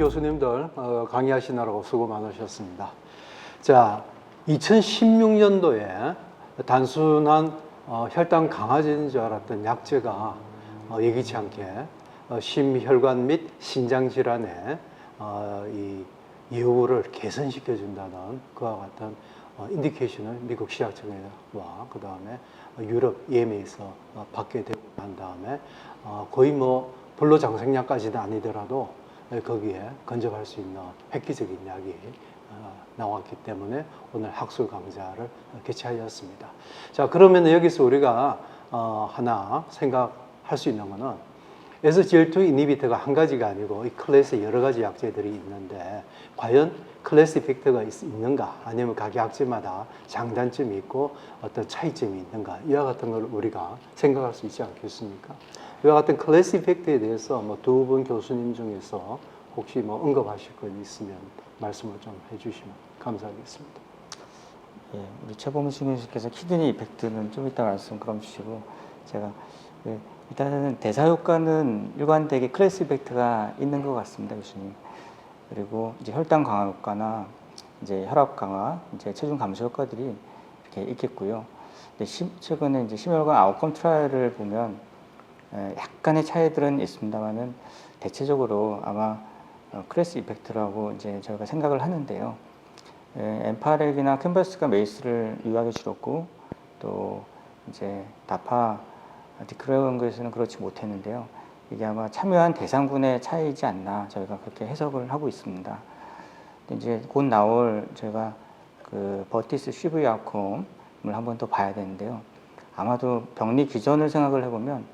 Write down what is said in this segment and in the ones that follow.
교수님들 어, 강의하시느라고 수고 많으셨습니다. 자, 2016년도에 단순한 어, 혈당 강화제인 줄 알았던 약제가 어, 예기치 않게 어, 심혈관 및 신장 질환의 어, 이 예후를 개선시켜 준다는 그와 같은 어, 인디케이션을 미국 시약청과 그 다음에 유럽 EMA에서 어, 받게 되고 난 다음에 어, 거의 뭐 불로장생약까지는 아니더라도 거기에 근접할 수 있는 획기적인 약이 어, 나왔기 때문에 오늘 학술 강좌를 개최하였습니다. 자 그러면 여기서 우리가 어, 하나 생각할 수 있는 거는 SGLT2 이니비터가 한 가지가 아니고 이 클래스에 여러 가지 약제들이 있는데 과연 클래스 이펙트가 있, 있는가 아니면 각 약제마다 장단점이 있고 어떤 차이점이 있는가 이와 같은 걸 우리가 생각할 수 있지 않겠습니까? 이와 같은 클래스 이펙트에 대해서 뭐 두 분 교수님 중에서 혹시 뭐 언급하실 것 있으면 말씀을 좀 해주시면 감사하겠습니다. 예, 우리 최범수 교수께서 키드니 이펙트는 좀 이따 말씀 그럼 주시고 제가 그 일단은 대사 효과는 일관되게 클래스 이펙트가 있는 것 같습니다, 교수님. 그리고 이제 혈당 강화 효과나 이제 혈압 강화, 이제 체중 감소 효과들이 이렇게 있겠고요. 근데 심- 최근에 이제 심혈관 아웃컴 트라이얼을 보면 에, 약간의 차이들은 있습니다만은 대체적으로 아마 어, 클래스 이펙트라고 이제 저희가 생각을 하는데요. 예, 엠파렉이나 캔버스가 메이스를 유효하게 줄였고 또 이제 다파 디크레온그에서는 그렇지 못했는데요. 이게 아마 참여한 대상군의 차이지 않나 저희가 그렇게 해석을 하고 있습니다. 이제 곧 나올 저희가 그 버티스 CV 아웃컴을 한번 더 봐야 되는데요. 아마도 병리 기전을 생각을 해보면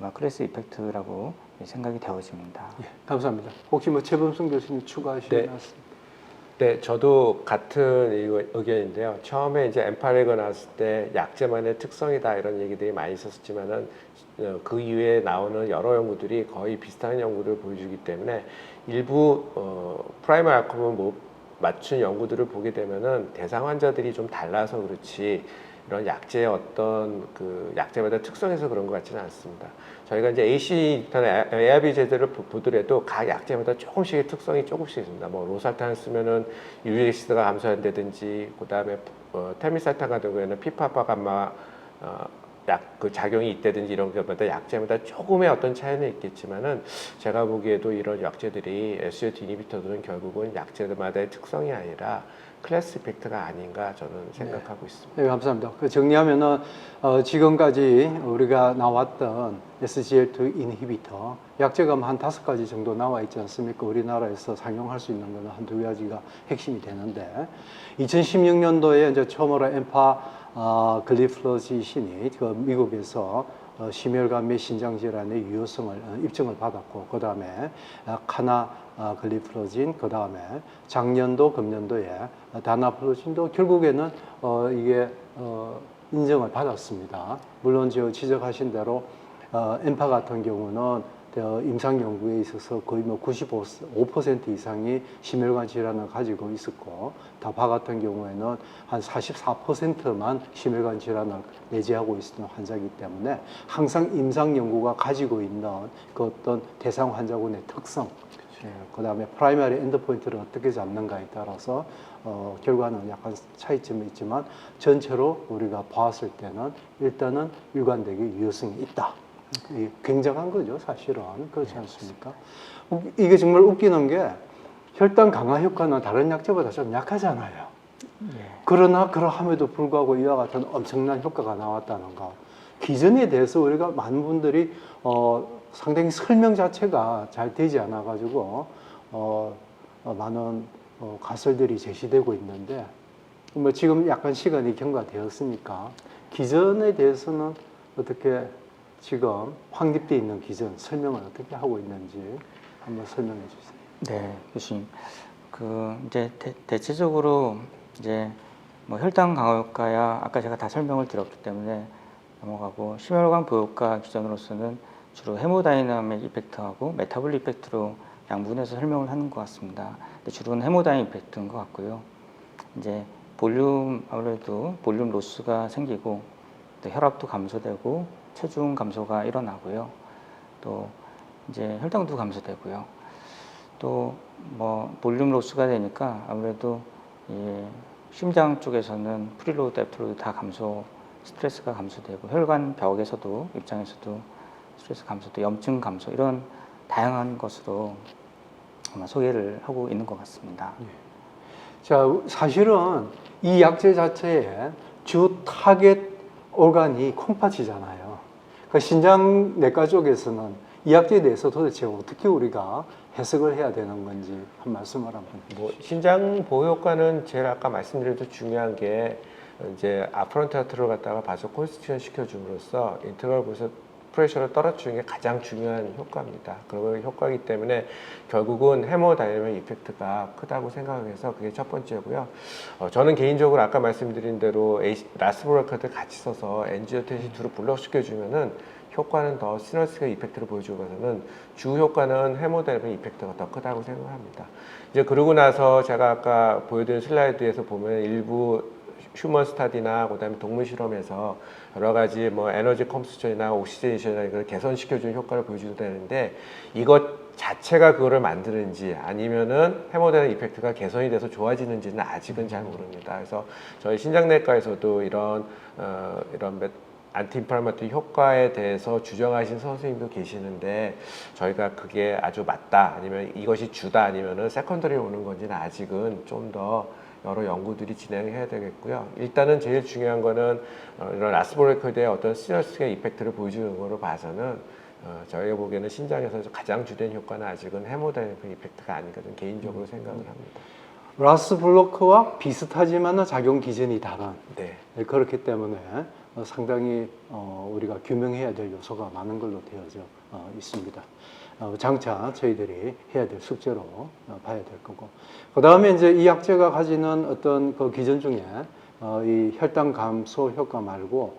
아마 클래스 이펙트라고 생각이 되어집니다. 예, 감사합니다. 혹시 뭐 최범순 교수님 추가하실 네. 말씀? 네, 저도 같은 이 의견인데요. 처음에 이제 엠파레가 나왔을 때 약제만의 특성이다 이런 얘기들이 많이 있었지만은 어, 그 이후에 나오는 여러 연구들이 거의 비슷한 연구를 보여주기 때문에 일부 어, 프라이머 아웃컴을 못 맞춘 연구들을 보게 되면은 대상 환자들이 좀 달라서 그렇지 이런 약제의 어떤 그 약제마다 특성에서 그런 것 같지는 않습니다. 저희가 이제 AC 인터넷 ARB 보- 보더라도 각 약제마다 조금씩의 특성이 조금씩 있습니다. 뭐 로살탄 쓰면은 유리시스가 감소한다든지 그다음에 어, 테미살탄 같은 경우에는 피파파 감마 어, 약그 작용이 있다든지 이런 것마다 약제마다 조금의 어떤 차이는 있겠지만은 제가 보기에도 이런 약제들이 SGLT 이니비터들은 결국은 약제마다의 특성이 아니라 클래스 이펙트가 아닌가 저는 생각하고 있습니다. 네, 감사합니다. 그 정리하면은 어, 지금까지 우리가 나왔던 SGL2 인히비터 약제가 뭐한 다섯 가지 정도 나와 있지 않습니까? 우리나라에서 상용할 수 있는 거는 한두 가지가 핵심이 되는데 2016년도에 이제 처음으로 엠파 어, 글리플로지신이 그 미국에서 어, 심혈관 및 신장 질환의 유효성을 어, 입증을 받았고 그 다음에 카나 어, 글리플로진 그 다음에 작년도 금년도에 다나플로진도 결국에는 어, 이게 어, 인정을 받았습니다. 물론 저 지적하신 대로 어, 엠파 같은 경우는 어, 임상 연구에 있어서 거의 뭐 95% 이상이 심혈관 질환을 가지고 있었고 다파 같은 경우에는 한 44%만 심혈관 질환을 내재하고 있는 환자이기 때문에 항상 임상 연구가 가지고 있는 그 어떤 대상 환자군의 특성 예, 그다음에 프라이머리 엔드포인트를 어떻게 잡는가에 따라서 어, 결과는 약간 차이점이 있지만 전체로 우리가 봤을 때는 일단은 일관되게 유효성이 있다. 이 굉장한 거죠, 사실은 그렇지 않습니까? 웃- 이게 정말 웃기는 게 혈당 강화 효과는 다른 약제보다 좀 약하잖아요. 그러나 그러함에도 불구하고 이와 같은 엄청난 효과가 나왔다는 거. 기전에 대해서 우리가 많은 분들이 어, 상당히 설명 자체가 잘 되지 않아 가지고 어, 어, 많은 어, 가설들이 제시되고 있는데 뭐 지금 약간 시간이 경과되었으니까 기전에 대해서는 어떻게 지금 확립돼 있는 기전 설명을 어떻게 하고 있는지 한번 설명해 주세요. 네, 교수님. 그 이제 대, 대체적으로 이제 뭐 혈당 강화 효과야 아까 제가 다 설명을 드렸기 때문에 넘어가고 심혈관 보호과 기전으로서는 주로 헤모다이나믹 이펙트하고 메타볼릭 이펙트로 양분해서 설명을 하는 것 같습니다. 근데 주로는 헤모다이ナ믹 이펙트인 것 같고요. 이제 볼륨 아무래도 볼륨 로스가 생기고 또 혈압도 감소되고 체중 감소가 일어나고요. 또 이제 혈당도 감소되고요. 또 뭐 볼륨 로스가 되니까 아무래도 이 심장 쪽에서는 프리로드, 애프로드 다 감소, 스트레스가 감소되고 혈관 벽에서도 입장에서도 스트레스 감소도 염증 감소 이런 다양한 것으로 아마 소개를 하고 있는 것 같습니다. 자, 사실은 이 약제 자체의 주 타겟 organ이 콩팥이잖아요. 그 신장 내과 쪽에서는 이 약제에 대해서 도대체 어떻게 우리가 해석을 해야 되는 건지 한 말씀을 한번 뭐 신장 보호 효과는 제일 아까 말씀드렸던 중요한 게 이제 아프런트 하트를 갖다가 바소 콘스티션 시켜줌으로써 인터벌 보서 프레셔를 떨어뜨리는 게 가장 중요한 효과입니다. 그리고 효과이기 때문에 결국은 헤모다이내믹 이펙트가 크다고 생각해서 그게 첫 번째고요. 어, 저는 개인적으로 아까 말씀드린 대로 라스브로카드 같이 써서 엔지오텐신 둘을 블록시켜주면은 효과는 더 시너지가 이펙트를 보여주고서는 주 효과는 헤모다이내믹 이펙트가 더 크다고 생각합니다. 이제 그러고 나서 제가 아까 보여드린 슬라이드에서 보면 일부 휴먼 스타디나 그다음에 동물 실험에서 여러 가지 뭐 에너지 컴스전이나 옥시제이션이나 이걸 개선시켜주는 효과를 보여주도 되는데 이것 자체가 그거를 만드는지 아니면은 헤모다이내믹 이펙트가 개선이 돼서 좋아지는지는 아직은 잘 모릅니다. 그래서 저희 신장내과에서도 이런 어, 이런 몇 안티인플라마토리 효과에 대해서 주장하신 선생님도 계시는데 저희가 그게 아주 맞다 아니면 이것이 주다 아니면은 세컨더리 오는 건지는 아직은 좀더 여러 연구들이 진행해야 되겠고요. 일단은 제일 중요한 거는 어, 이런 라스보레커드의 어떤 시너스의 이펙트를 보여주는 거로 봐서는 어, 저희가 보기에는 신장에서 가장 주된 효과는 아직은 헤모다이내믹 이펙트가 아니거든 개인적으로 생각을 합니다. 라스 블로크와 비슷하지만 작용 기전이 다른 네. 네, 그렇기 때문에 어, 상당히 어, 우리가 규명해야 될 요소가 많은 걸로 되어져 어, 있습니다. 어, 장차 저희들이 해야 될 숙제로 어, 봐야 될 거고. 그 다음에 이제 이 약제가 가지는 어떤 그 기전 중에 어, 이 혈당 감소 효과 말고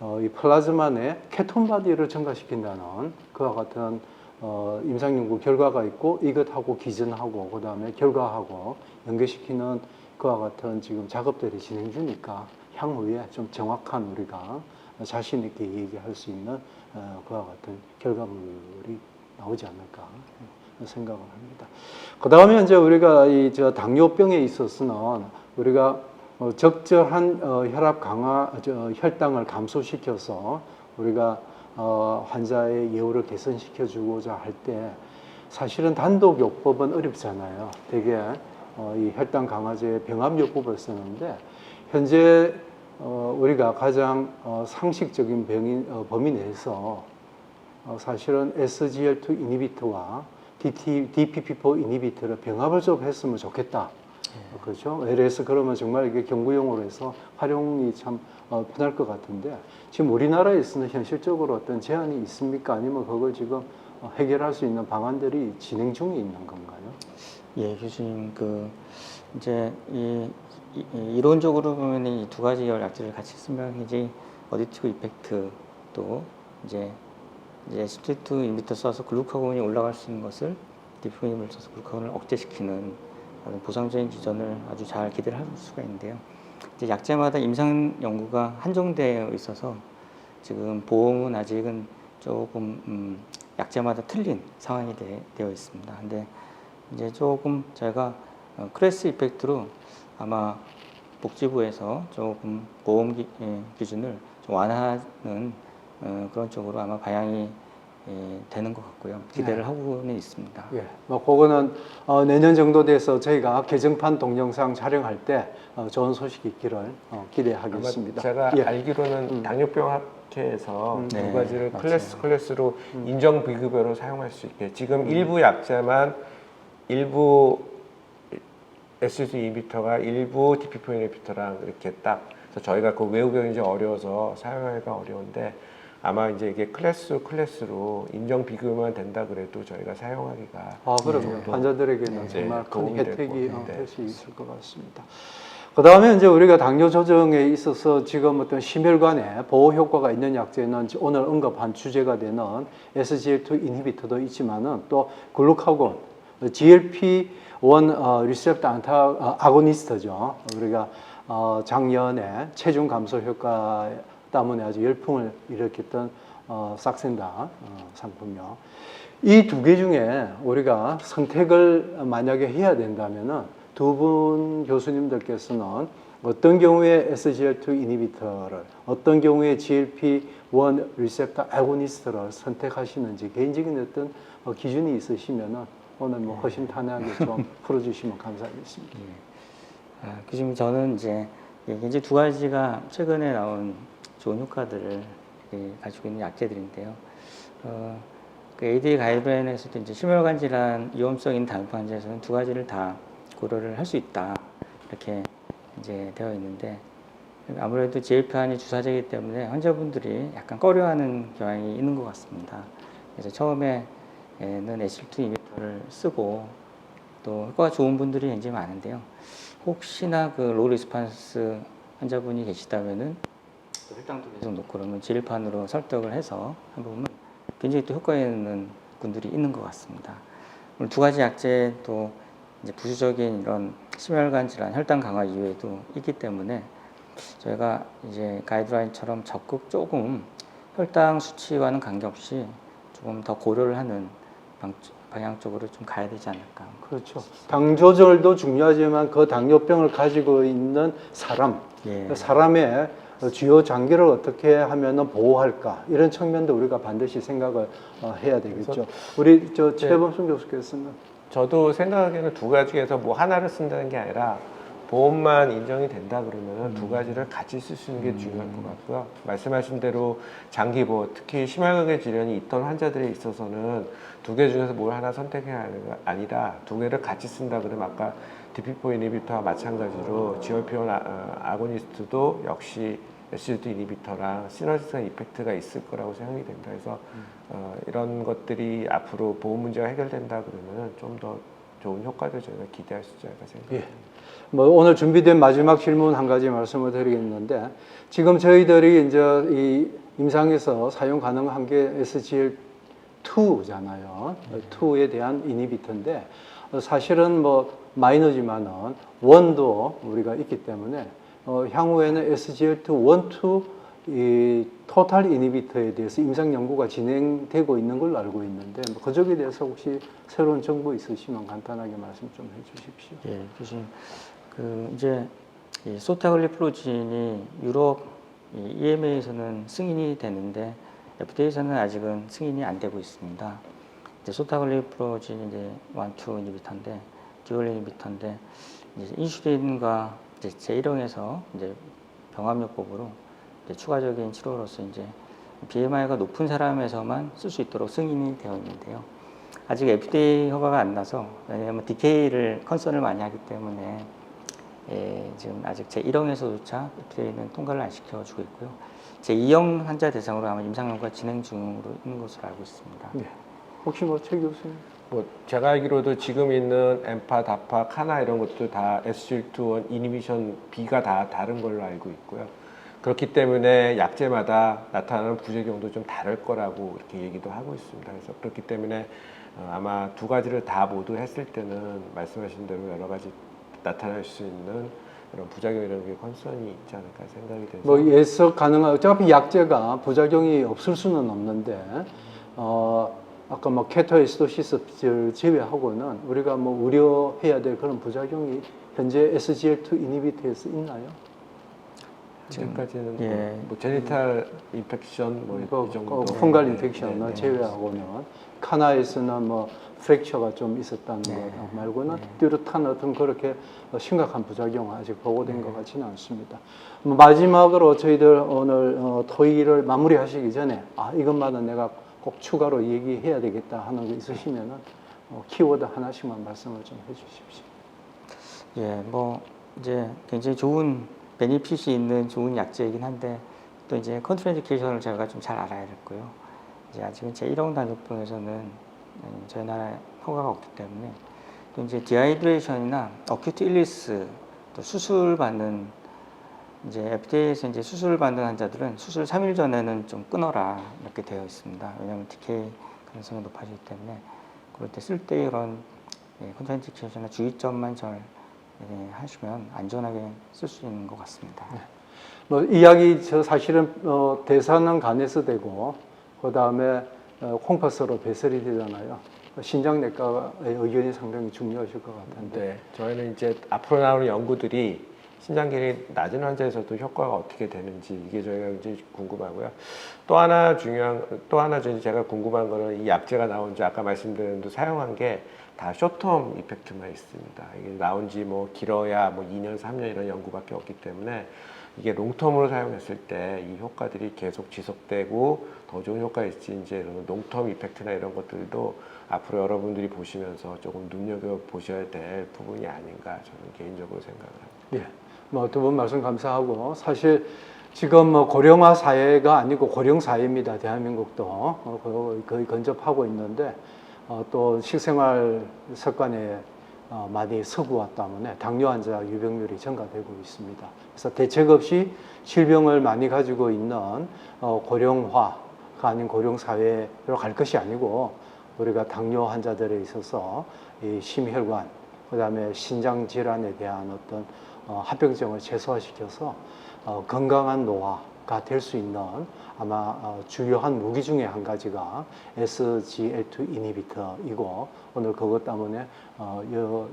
어, 이 플라즈마 내 케톤 바디를 증가시킨다는 그와 같은 어, 임상 연구 결과가 있고 이것하고 기전하고 그 다음에 결과하고 연계시키는 그와 같은 지금 작업들이 진행 중이니까 향후에 좀 정확한 우리가 자신 있게 얘기할 수 있는 어, 그와 같은 결과물이 나오지 않을까 생각을 합니다. 그 다음에 이제 우리가 이 저 당뇨병에 있어서는 우리가 어, 적절한 어, 혈압 강화, 저 혈당을 감소시켜서 우리가 어, 환자의 예후를 개선시켜주고자 할 때 사실은 단독 요법은 어렵잖아요. 되게 어, 이 혈당 강화제 병합 요법을 쓰는데 현재 어, 우리가 가장 어, 상식적인 범위 내에서 어, 사실은 SGLT 이니비터와 DT, DPP4 이니비터를 병합을 좀 했으면 좋겠다. 어, 그렇죠. LS 그러면 정말 이게 경구용어로 해서 활용이 참 어, 편할 것 같은데 지금 우리나라에서는 현실적으로 어떤 제한이 있습니까? 아니면 그걸 지금 어, 해결할 수 있는 방안들이 진행 중에 있는 건가요? 예, 교수님 그 이제 이, 이- 이 이론적으로 보면 이 두 가지 열 약제를 같이 쓰면 이제 어디티브 이펙트 또 이제 이제 스트레이트 인비터 써서 글루카곤이 올라갈 수 있는 것을 디프림을 써서 글루카곤을 억제시키는 보상적인 기전을 아주 잘 기대를 할 수가 있는데요. 이제 약제마다 임상 연구가 한정되어 있어서 지금 보험은 아직은 조금 음, 약제마다 틀린 상황이 되, 되어 있습니다. 근데 이제 조금 저희가 어, 크레스 이펙트로 아마 복지부에서 조금 보험 기, 예, 준을좀 완화하는 어, 그런 쪽으로 아마 방향이 예, 되는 것 같고요. 기대를 하고는 있습니다. 예, 뭐 그거는 어, 내년 정도 돼서 저희가 개정판 동영상 촬영할 때 어, 좋은 소식이 있기를 어, 기대하겠습니다. 제가 예. 알기로는 음. 당뇨병 학회에서 음. 두 네, 가지를 맞아요. 클래스 클래스로 음. 인정 비급여로 사용할 수 있게 지금 일부 약자만 일부 SG 이비터가 일부 DPP 이비터랑 이렇게 딱 그래서 저희가 그 외우기가 이제 어려워서 사용하기가 어려운데 아마 이제 이게 클래스 클래스로 인정 비급여만 된다 그래도 저희가 사용하기가 아, 그럼요. 환자들에게는 네, 정말 네, 큰 혜택이 것 어, 같아요. 될수 있을 것 같습니다. 그 다음에 이제 우리가 당뇨 조정에 있어서 지금 어떤 심혈관에 보호 효과가 있는 약제는 오늘 언급한 주제가 되는 SGLT 인히비터도 있지만은 또 글루카곤, GLP-1 어, 리셉터 안타 어, 아고니스트죠. 우리가 어, 작년에 체중 감소 효과 때문에 아주 열풍을 일으켰던 어, 삭센다 어, 상품이요. 이 두 개 중에 우리가 선택을 만약에 해야 된다면은 두 분 교수님들께서는 어떤 경우에 SGLT2 이니비터를 어떤 경우에 GLP-1 리셉터 아고니스트를 선택하시는지 개인적인 어떤 어, 기준이 있으시면은 오늘 뭐 허심탄회하게 좀 풀어주시면 감사하겠습니다. 아, 교수님 저는 이제 예, 이제 두 가지가 최근에 나온 좋은 효과들을 예, 가지고 있는 약제들인데요. 어, 그 ADA 가이드라인에서도 이제 심혈관 질환 위험성 있는 다중 환자에서는 두 가지를 다 고려를 할 수 있다 이렇게 이제 되어 있는데 아무래도 GLP-1이 주사제이기 때문에 환자분들이 약간 꺼려하는 경향이 있는 것 같습니다. 그래서 처음에는 SL2 이미터를 쓰고 또 효과가 좋은 분들이 굉장히 많은데요. 혹시나 그 로우 리스판스 환자분이 계시다면은 혈당도 계속 높고 그러면 지일판으로 설득을 해서 해보면 굉장히 또 효과 있는 분들이 있는 것 같습니다. 오늘 두 가지 약제 또 이제 부수적인 이런 심혈관 질환, 혈당 강화 이외에도 있기 때문에 저희가 이제 가이드라인처럼 적극 조금 혈당 수치와는 관계없이 조금 더 고려를 하는 방, 방향 쪽으로 좀 가야 되지 않을까. 그렇죠. 당 조절도 중요하지만 그 당뇨병을 가지고 있는 사람, 예. 그 사람의 주요 장기를 어떻게 하면 보호할까? 이런 측면도 우리가 반드시 생각을 어, 해야 되겠죠. 우리 저 최범순 교수께서는? 저도 생각하기에는 두 가지 중에서 뭐 하나를 쓴다는 게 아니라 보험만 인정이 된다 그러면 두 가지를 같이 쓸 수 있는 게 중요할 것 같고요. 말씀하신 대로 장기보, 특히 심혈관계 질환이 있던 환자들에 있어서는 두 개 중에서 뭘 하나 선택해야 하는 게 아니라 두 개를 같이 쓴다 그러면 아까 DP4 이니비터와 마찬가지로 GLP-1 아, 어, 아고니스트도 역시 SGLT 이니비터랑 시너지성 이펙트가 있을 거라고 생각이 됩니다. 그래서 어, 이런 것들이 앞으로 보험 문제가 해결된다 그러면 좀 더 좋은 효과를 저희가 기대할 수 있지 않을까 생각합니다. 예. 뭐 오늘 준비된 마지막 질문 한 가지 말씀을 드리겠는데 지금 저희들이 이제 이 임상에서 사용 가능한 게 SGL2잖아요. 2에 대한 이니비터인데 어, 사실은 뭐 마이너지만은 원도 우리가 있기 때문에 어, 향후에는 SGLT1, 2, 이 토탈 이니비터에 대해서 임상 연구가 진행되고 있는 걸로 알고 있는데 뭐 그쪽에 대해서 혹시 새로운 정보 있으시면 간단하게 말씀 좀 해주십시오. 예, 교수님. 그 이제 이 소타글리프로진이 유럽 이 EMA에서는 승인이 되는데 FDA에서는 아직은 승인이 안 되고 있습니다. 이제 소타글리프로진이 이제 원투 이니비터인데 듀얼 이니비터인데 이제 인슐린과 이제 제1형에서 이제 병합요법으로 이제 추가적인 치료로서 이제 BMI가 높은 사람에서만 쓸 수 있도록 승인이 되어 있는데요. 아직 FDA 허가가 안 나서 왜냐하면 DK를 컨선을 많이 하기 때문에 예, 지금 아직 제 1형에서조차 FDA는 통과를 안 시켜주고 있고요. 제 2형 환자 대상으로 아마 임상 연구가 진행 중으로 있는 것으로 알고 있습니다. 네. 혹시 뭐 최 교수님? 뭐 제가 알기로도 지금 있는 엠파, 다파, 카나 이런 것도 다 SGLT1 이니비션 B가 다 다른 걸로 알고 있고요. 그렇기 때문에 약제마다 나타나는 부작용도 좀 다를 거라고 이렇게 얘기도 하고 있습니다. 그래서 그렇기 때문에 어, 아마 두 가지를 다 모두 했을 때는 말씀하신 대로 여러 가지 나타날 수 있는 그런 부작용 이런 게 컨선이 있지 않을까 생각이 돼서 뭐 예측 가능한 어차피 약제가 부작용이 없을 수는 없는데 어 아까 뭐 케토에스도시스를 제외하고는 우리가 뭐 우려해야 될 그런 부작용이 현재 SGL2 이니비터에서 있나요? 지금까지는 예. 뭐, 뭐 제니탈 인펙션 뭐 그, 이 정도 그 펑갈 네, 인펙션을 네, 네. 제외하고는 카나에서는 뭐 프랙처가 좀 있었다는 네. 거 말고는 뚜렷한 어떤 그렇게 심각한 부작용은 아직 보고된 것 같지는 않습니다. 뭐 마지막으로 저희들 오늘 어, 토의를 마무리하시기 전에 아 이것만은 내가 꼭 추가로 얘기해야 되겠다 하는 거 있으시면은 어, 키워드 하나씩만 말씀을 좀 해주십시오. 예, 뭐 이제 굉장히 좋은 베니핏이 있는 좋은 약제이긴 한데 또 이제 컨트라인디케이션을 제가 좀 잘 알아야 됐고요. 이제 아직은 제 1형 단독병에서는 음, 저희 나라에 허가가 없기 때문에 또 이제 디하이드레이션이나 어큐트 일리스 또 수술 받는 이제 FDA에서 이제 수술 받는 환자들은 수술 3일 전에는 좀 끊어라 이렇게 되어 있습니다. 왜냐하면 DK 가능성이 높아지기 때문에 그럴 때 쓸 때 이런 예, 컨트라인디케이션이나 주의점만 잘 예, 하시면 안전하게 쓸 수 있는 것 같습니다. 뭐 이야기 저 사실은 어, 대사는 간에서 되고 그 다음에 어, 콩팥으로 배설이 되잖아요. 신장내과의 의견이 상당히 중요하실 것 같은데. 네, 저희는 이제 앞으로 나오는 연구들이 신장계획 낮은 환자에서도 효과가 어떻게 되는지 이게 저희가 이제 궁금하고요. 또 하나 중요한 또 하나 저 제가 궁금한 거는 이 약제가 나온 지 아까 말씀드린 대로 사용한 게 다 쇼텀 이펙트만 있습니다. 이게 나온 지 뭐 길어야 뭐 2년, 3년 이런 연구밖에 없기 때문에 이게 롱텀으로 사용했을 때 이 효과들이 계속 지속되고 더 좋은 효과가 있지 이제 이런 롱텀 이펙트나 이런 것들도 앞으로 여러분들이 보시면서 조금 눈여겨 보셔야 될 부분이 아닌가 저는 개인적으로 생각을 합니다. 예. 뭐 두 분 말씀 감사하고 사실 지금 뭐 고령화 사회가 아니고 고령 사회입니다. 대한민국도 어, 거의- 근접하고 있는데 어, 또 식생활 습관에 어, 많이 서구와 때문에 당뇨 환자 유병률이 증가되고 있습니다. 그래서 대책 없이 질병을 많이 가지고 있는 어, 고령화가 아닌 고령 사회로 갈 것이 아니고 우리가 당뇨 환자들에 있어서 이 심혈관 그다음에 신장 질환에 대한 어떤 어, 합병증을 최소화시켜서 어, 건강한 노화가 될 수 있는 아마 어, 주요한 무기 중에 한 가지가 SGL2 이니비터이고 오늘 그것 때문에 어, 여-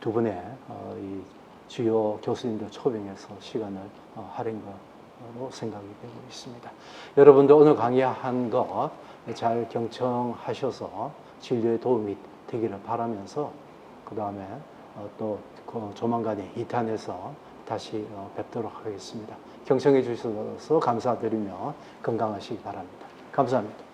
두 분의 어, 이 주요 교수님들 초빙해서 시간을 어, 할인 거로 생각이 되고 있습니다. 여러분도 오늘 강의한 것 잘 경청하셔서 진료에 도움이 되기를 바라면서 그 다음에 또그 조만간에 2탄에서 다시 어, 뵙도록 하겠습니다. 경청해 주셔서 감사드리며 건강하시기 바랍니다. 감사합니다.